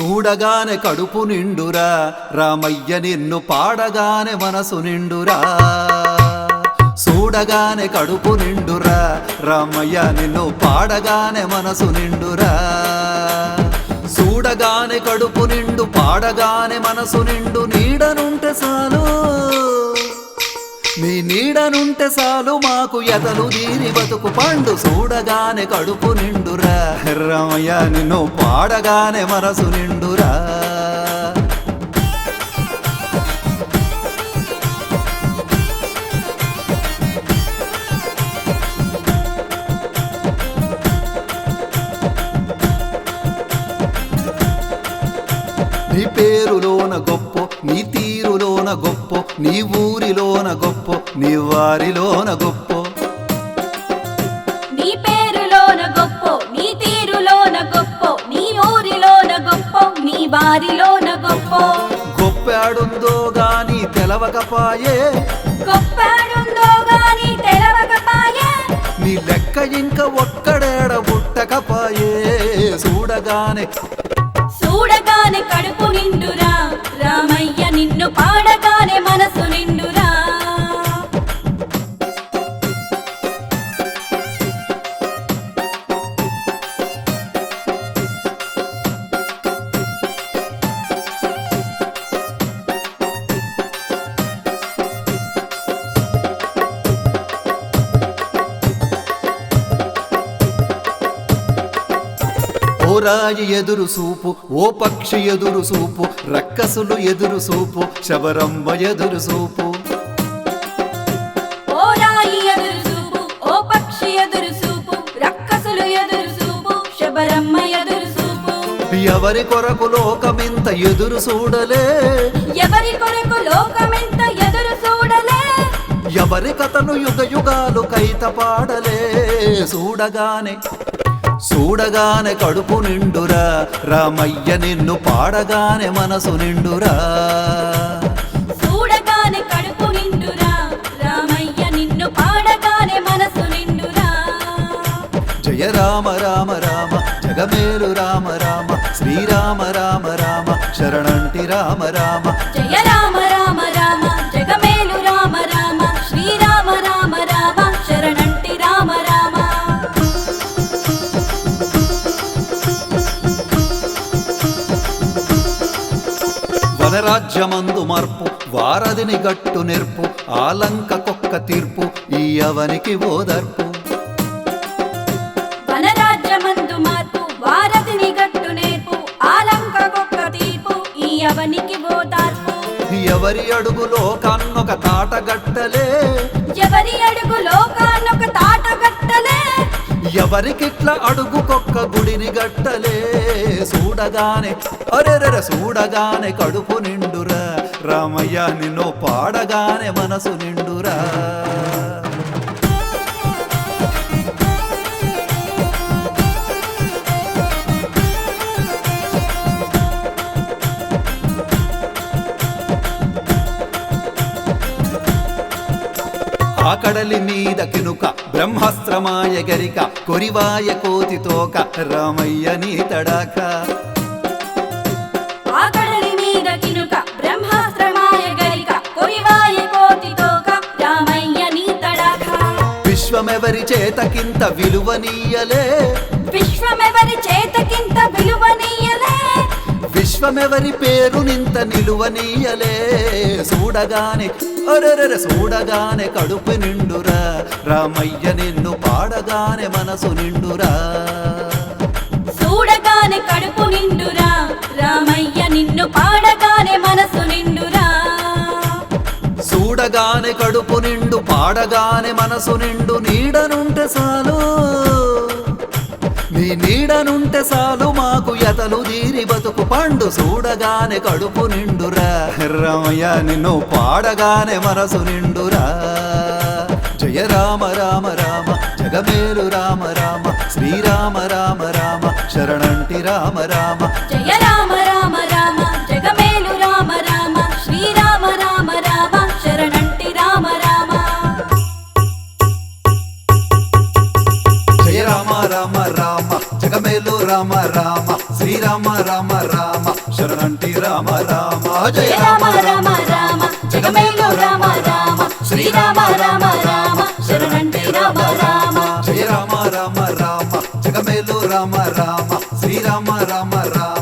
చూడగానే కడుపు నిండురా. రామయ్య నిన్ను పాడగానే మనసు నిండురా. చూడగానే కడుపు నిండురా. రామయ్య నిన్ను పాడగానే మనసు నిండురా. చూడగానే కడుపు నిండు పాడగానే మనసు నిండు. నీడనుంటే చాలు. నీ నీడనుంటే చాలు మాకు ఎదలు దీని బతుకు పండు చూడగానే కడుపు నిండురా. రమయ్య నిన్ను పాడగానే మనసు నిండురా. నీ పేరులోన గొప్ప గొప్ప నీ ఊరిలోన గొప్ప నీ వారిలోన గొప్ప. నీ పేరులోన గొప్ప నీ తీరులోన గొప్ప నీ ఊరిలోన గొప్ప నీ వారిలోన గొప్ప. గొప్పాడుందో గాని తెలవకపాయే. గొప్పాడుందో గాని తెలవకపాయే. నీ లెక్క ఇంక ఒక్కడేడ పుట్టకపాయే. చూడగానే చూడగానే ఓ రాయి ఎదురు సూపు ఓ పక్షి ఎదురు సూపు రక్కసులు ఎదురు సూపు శబరమ్మ ఎదురు సూపు. ఎవరి కొరకు లోకమింత ఎదురు చూడలే ఎవరి కొరకు లోకమెంత ఎదురు చూడలే ఎవరి కథను యుగ యుగాలు కైత పాడలే చూడగానే చూడగానే కడుపు నిండురా. రామయ్య నిన్ను పాడగానే మనసు నిండురా. చూడగానే కడుపు నిండురా. రామయ్య నిన్ను పాడగానే మనసు నిండురా. జయ రామ రామ రామ జగమేలు రామ రామ శ్రీరామ రామ రామ శరణంటి రామ రామ. జయ రామ. రామ వనరాజ్యమందు మార్పు వారధిని గట్టు నెర్పు ఆలంక కొక్క తీర్పు ఈ అవనికి ఓదర్పు ఎవరి అడుగులో కన్నొక తాట గట్టలే? ఎవరి అడుగు లోకాన్నొక తాట గట్టలే? ఎవరికిట్ల అడుగుకొక్క గుడిని గట్టలే? చూడగానే అరెరెర చూడగానే కడుపు నిండురా. రామయ్య నిన్ను పాడగానే మనసు నిండురా. ఆ కడలి మీద కినుక బ్రహ్మాస్త్రమాయ గరిక కొరివాయ కోతి తోక రామయ్య నీ తడాక. విశ్వమెవరి చేతకింత విలువనీయలే విశ్వమెవరి చేతకింత విలువనీయలే విశ్వమెవరి పేరు నింత నిలువనీయలే చూడగానే అరెరెర చూడగానే కడుపు నిండురా. రామయ్య నిన్ను పాడగానే మనసు నిండురా. చూడగానే కడుపు నిండురా. రామయ్య నిన్ను పాడగానే మనసు నిండురా. చూడగానే కడుపు నిండు పాడగానే మనసు నిండు నీడనుంటే చాలు. నీ నీడనుంటే చాలు మాకు ఎతలు దీని బతుకు పండు. చూడగానే కడుపు నిండురా. రమయ్య నిన్ను పాడగానే మనసు నిండురా. జయ రామ రామ రామ జగమేలు రామ రామ శ్రీరామ రామ రామ శరణంటి రామ రామ రామ రామ శ్రీరామ రామ రామ శరణంటి రామ రామ జయ రామ రామ రామ జగమేలు రామ రామ శ్రీరామ రామ రామ శరణంటి రామ రామ. జయ రామ రామ రామ జగమేలు రామ రామ శ్రీరామ రామ రామ.